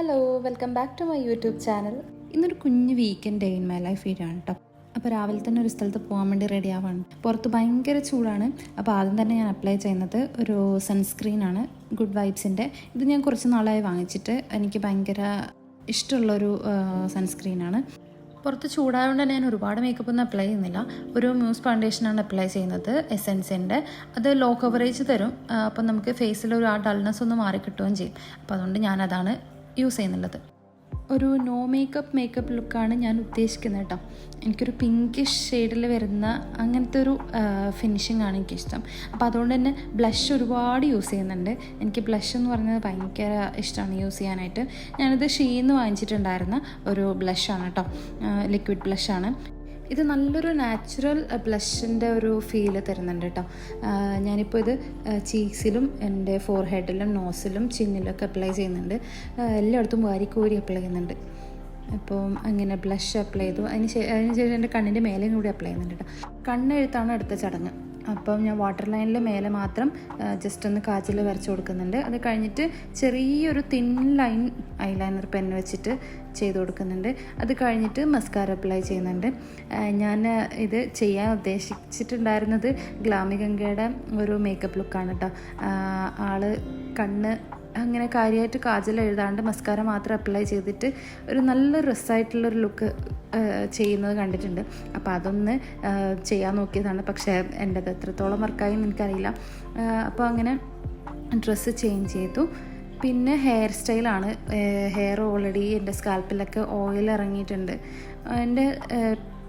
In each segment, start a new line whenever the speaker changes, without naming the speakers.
Hello welcome back to my YouTube channel ഇന്നൊരു കുഞ്ഞ് weekend day in my life video കേട്ടോ അപ്പോൾ രാവിലെ തന്നെ ഒരു സ്ഥലത്ത് പോകാൻ വേണ്ടി റെഡി ആവാണ്. പുറത്ത് ഭയങ്കര ചൂടാണ്. അപ്പോൾ ആദ്യം തന്നെ ഞാൻ അപ്ലൈ ചെയ്യുന്നത് ഒരു സൺസ്ക്രീനാണ് ഗുഡ് വൈബ്സിന്റെ ഇത് ഞാൻ കുറച്ച് നാളായി വാങ്ങിച്ചിട്ട് എനിക്ക് ഭയങ്കര ഇഷ്ടമുള്ളൊരു സൺസ്ക്രീനാണ് പുറത്ത് ചൂടായതുകൊണ്ട് തന്നെ ഞാൻ ഒരുപാട് മേക്കപ്പ് ഒന്നും അപ്ലൈ ചെയ്യുന്നില്ല. ഒരു മ്യൂസ് ഫൗണ്ടേഷനാണ് അപ്ലൈ ചെയ്യുന്നത് എസെൻസിന്റെ അത് ലോ കവറേജ് തരും. അപ്പം നമുക്ക് ഫേസിൽ ഒരു ആ ഡൾനെസ് ഒന്ന് മാറി കിട്ടുകയും ചെയ്യും. അപ്പോൾ അതുകൊണ്ട് ഞാനതാണ് യൂസ് ചെയ്യുന്നുള്ളത്. ഒരു നോ മേക്കപ്പ് മേക്കപ്പ് ലുക്കാണ് ഞാൻ ഉദ്ദേശിക്കുന്നത് കേട്ടോ എനിക്കൊരു പിങ്കിഷ് ഷെയ്ഡിൽ വരുന്ന അങ്ങനത്തെ ഒരു ഫിനിഷിംഗ് ആണ് എനിക്കിഷ്ടം. അപ്പോൾ അതുകൊണ്ട് തന്നെ ബ്ലഷ് ഒരുപാട് യൂസ് ചെയ്യുന്നുണ്ട്. എനിക്ക് ബ്ലഷ് എന്ന് പറയുന്നത് ഭയങ്കര ഇഷ്ടമാണ് യൂസ് ചെയ്യാനായിട്ട്. ഞാനിത് ഷീന്ന് വാങ്ങിച്ചിട്ടുണ്ടായിരുന്ന ഒരു ബ്ലഷാണ് കേട്ടോ ലിക്വിഡ് ബ്ലഷാണ് ഇത് നല്ലൊരു നാച്ചുറൽ ബ്ലഷിന്റെ ഒരു ഫീൽ തരുന്നുണ്ട് കേട്ടോ ഞാനിപ്പോൾ ഇത് ചീക്സിലും എന്റെ ഫോർ ഹെഡിലും നോസിലും ചിന്നിലൊക്കെ അപ്ലൈ ചെയ്യുന്നുണ്ട് എല്ലായിടത്തും വാരിക്കോരി അപ്ലൈ ചെയ്യുന്നുണ്ട്. അപ്പം അങ്ങനെ ബ്ലഷ് അപ്ലൈ ചെയ്തു. അതിന് അതിന് ശേഷം എന്റെ കണ്ണിന്റെ മേലെയും കൂടി അപ്ലൈ ചെയ്യുന്നുണ്ട് കേട്ടോ കണ്ണെഴുത്താണ് അടുത്ത ചടങ്ങ്. അപ്പം ഞാൻ വാട്ടർ ലൈനിൽ മേലെ മാത്രം ജസ്റ്റ് ഒന്ന് കാച്ചിൽ വരച്ച് കൊടുക്കുന്നുണ്ട്. അത് കഴിഞ്ഞിട്ട് ചെറിയൊരു തിൻ ലൈൻ ഐലൈനർ പെൻ വെച്ചിട്ട് ചെയ്ത് കൊടുക്കുന്നുണ്ട്. അത് കഴിഞ്ഞിട്ട് മസ്കാര അപ്ലൈ ചെയ്യുന്നുണ്ട്. ഞാൻ ഇത് ചെയ്യാൻ ഉദ്ദേശിച്ചിട്ടുണ്ടായിരുന്നത് ഗ്ലാമി ഗംഗയുടെ ഒരു മേക്കപ്പ് ലുക്കാണ് കേട്ടോ ആൾ കണ്ണ് അങ്ങനെ കാര്യമായിട്ട് കാജൽ എഴുതാണ്ട് മസ്കാര മാത്രം അപ്ലൈ ചെയ്തിട്ട് ഒരു നല്ല രസമായിട്ടുള്ളൊരു ലുക്ക് ചെയ്യുന്നത് കണ്ടിട്ടുണ്ട്. അപ്പോൾ അതൊന്ന് ചെയ്യാൻ നോക്കിയതാണ്. പക്ഷേ എന്റെത് എത്രത്തോളം വർക്കായി എനിക്കറിയില്ല. അപ്പോൾ അങ്ങനെ ഡ്രസ്സ് ചേഞ്ച് ചെയ്തു. പിന്നെ ഹെയർ സ്റ്റൈലാണ് ഹെയർ ഓൾറെഡി എന്റെ സ്കാൽപ്പിലൊക്കെ ഓയിൽ ഇറങ്ങിയിട്ടുണ്ട്. എന്റെ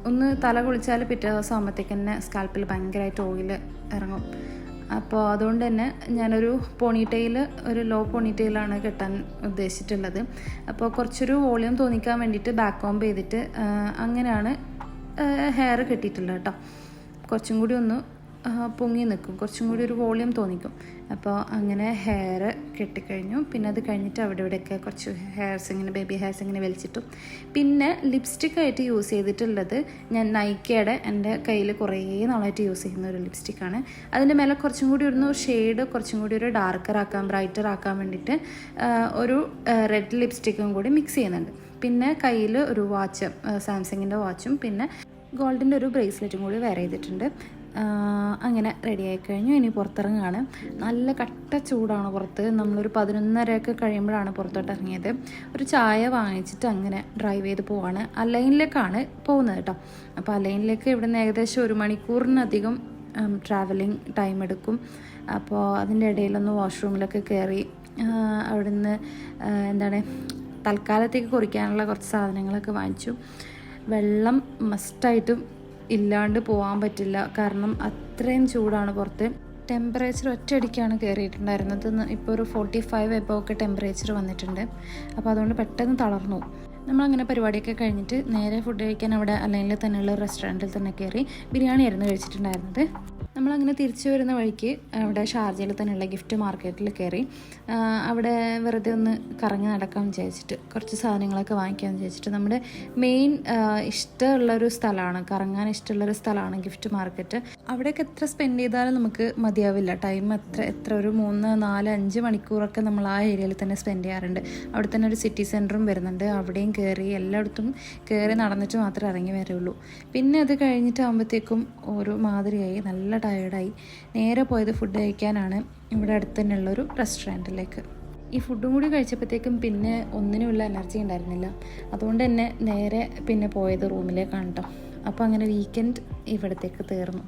ഒന്ന് തല കുളിച്ചാൽ പിറ്റേ ദിവസം ആകുമ്പോഴത്തേക്ക് തന്നെ സ്കാൽപ്പിൽ ഭയങ്കരമായിട്ട് ഓയിൽ ഇറങ്ങും. അപ്പോൾ അതുകൊണ്ട് തന്നെ ഞാനൊരു പോണിറ്റെയിൽ ഒരു ലോ പോണിറ്റെയിലാണ് കെട്ടാൻ ഉദ്ദേശിച്ചിട്ടുള്ളത്. അപ്പോൾ കുറച്ചൊരു വോളിയം തോന്നിക്കാൻ വേണ്ടിയിട്ട് ബാക്ക് കോംബ് ചെയ്തിട്ട് അങ്ങനെയാണ് ഹെയർ കെട്ടിയിട്ടുള്ളത് കേട്ടോ. കുറച്ചും കൂടി ഒന്ന് പൊങ്ങി നിൽക്കും. കുറച്ചും കൂടി ഒരു വോളിയം തോന്നിക്കും. അപ്പോൾ അങ്ങനെ ഹെയർ കെട്ടിക്കഴിഞ്ഞു. പിന്നെ അത് കഴിഞ്ഞിട്ട് അവിടെ ഇവിടെയൊക്കെ കുറച്ച് ഹെയർസ് ഇങ്ങനെ ബേബി ഹെയർസ് ഇങ്ങനെ വലിച്ചിട്ടു. പിന്നെ ലിപ്സ്റ്റിക് ആയിട്ട് യൂസ് ചെയ്തിട്ടുള്ളത് ഞാൻ നൈക്കയുടെ എന്റെ കയ്യിൽ കുറേ നാളായിട്ട് യൂസ് ചെയ്യുന്ന ഒരു ലിപ്സ്റ്റിക്കാണ് അതിന്റെ മേലെ കുറച്ചും കൂടി ഒരു ഷെയ്ഡ് കുറച്ചും കൂടി ഒരു ഡാർക്കർ ആക്കാൻ ബ്രൈറ്റർ ആക്കാൻ വേണ്ടിയിട്ട് ഒരു റെഡ് ലിപ്സ്റ്റിക്കും കൂടി മിക്സ് ചെയ്യുന്നുണ്ട്. പിന്നെ കയ്യിൽ ഒരു വാച്ച് സാംസങ്ങിന്റെ വാച്ചും പിന്നെ ഗോൾഡിന്റെ ഒരു ബ്രേസ്ലെറ്റും കൂടി വെയർ ചെയ്തിട്ടുണ്ട്. അങ്ങനെ റെഡിയായി കഴിഞ്ഞു. ഇനി പുറത്തിറങ്ങുകയാണ് നല്ല കട്ട ചൂടാണ് പുറത്ത്. നമ്മളൊരു പതിനൊന്നരയൊക്കെ കഴിയുമ്പോഴാണ് പുറത്തോട്ട് ഇറങ്ങിയത്. ഒരു ചായ വാങ്ങിച്ചിട്ട് അങ്ങനെ ഡ്രൈവ് ചെയ്ത് പോവാണ്. അലൈനിലേക്കാണ് പോകുന്നത് കേട്ടോ. അപ്പോൾ അലൈനിലേക്ക് ഇവിടുന്ന് ഏകദേശം ഒരു മണിക്കൂറിനധികം ട്രാവലിംഗ് ടൈം എടുക്കും. അപ്പോൾ അതിന്റെ ഇടയിലൊന്ന് വാഷ്റൂമിലൊക്കെ കയറി അവിടുന്ന് എന്താണ് തൽക്കാലത്തേക്ക് കുറിക്കാനുള്ള കുറച്ച് സാധനങ്ങളൊക്കെ വാങ്ങിച്ചു. വെള്ളം മസ്റ്റായിട്ടും ഇല്ലാണ്ട് പോകാൻ പറ്റില്ല. കാരണം അത്രയും ചൂടാണ് പുറത്ത്. ടെമ്പറേച്ചർ ഒറ്റയടിക്കാണ് കയറിയിട്ടുണ്ടായിരുന്നത് ഇപ്പോൾ ഒരു ഫോർട്ടി ഫൈവ് എബോ ഒക്കെ ടെമ്പറേച്ചർ വന്നിട്ടുണ്ട്. അപ്പോൾ അതുകൊണ്ട് പെട്ടെന്ന് തളർന്നു. നമ്മളങ്ങനെ പരിപാടിയൊക്കെ കഴിഞ്ഞിട്ട് നേരെ ഫുഡ് കഴിക്കാൻ അവിടെ അല്ലെങ്കിൽ തന്നെയുള്ള റെസ്റ്റോറന്റിൽ തന്നെ കയറി ബിരിയാണി ആയിരുന്നു കഴിച്ചിട്ടുണ്ടായിരുന്നത്. നമ്മളങ്ങനെ തിരിച്ചു വരുന്ന വഴിക്ക് അവിടെ ഷാർജയിൽ തന്നെയുള്ള ഗിഫ്റ്റ് മാർക്കറ്റിൽ കയറി അവിടെ വെറുതെ ഒന്ന് കറങ്ങി നടക്കാൻ വിചാരിച്ചിട്ട് കുറച്ച് സാധനങ്ങളൊക്കെ വാങ്ങിക്കാൻ വിചാരിച്ചിട്ട് നമ്മുടെ മെയിൻ ഇഷ്ടമുള്ളൊരു സ്ഥലമാണ് കറങ്ങാൻ ഇഷ്ടമുള്ളൊരു സ്ഥലമാണ് ഗിഫ്റ്റ് മാർക്കറ്റ്. അവിടെയൊക്കെ എത്ര സ്പെൻഡ് ചെയ്താലും നമുക്ക് മതിയാവില്ല. ടൈം എത്ര എത്ര ഒരു മൂന്ന് നാല് അഞ്ച് മണിക്കൂറൊക്കെ നമ്മൾ ആ ഏരിയയിൽ തന്നെ സ്പെൻഡ് ചെയ്യാറുണ്ട്. അവിടെ തന്നെ ഒരു സിറ്റി സെന്ററും വരുന്നുണ്ട്. അവിടെയും കയറി എല്ലായിടത്തും കയറി നടന്നിട്ട് മാത്രമേ ഇറങ്ങി വരുള്ളൂ പിന്നെ അത് കഴിഞ്ഞിട്ടാകുമ്പോഴത്തേക്കും ഒരു മാതിരിയായി നല്ല ടയേർഡായി നേരെ പോയത് ഫുഡ് കഴിക്കാനാണ്. ഇവിടെ അടുത്ത് തന്നെയുള്ളൊരു റെസ്റ്റോറന്റിലേക്ക് ഈ ഫുഡും കൂടി കഴിച്ചപ്പോഴത്തേക്കും പിന്നെ ഒന്നിനുമുള്ള എനർജി ഉണ്ടായിരുന്നില്ല. അതുകൊണ്ട് തന്നെ നേരെ പിന്നെ പോയത് റൂമിലേക്കാണ് കേട്ടോ അപ്പോൾ അങ്ങനെ വീക്കെൻഡ് ഇവിടത്തേക്ക് തീർന്നു.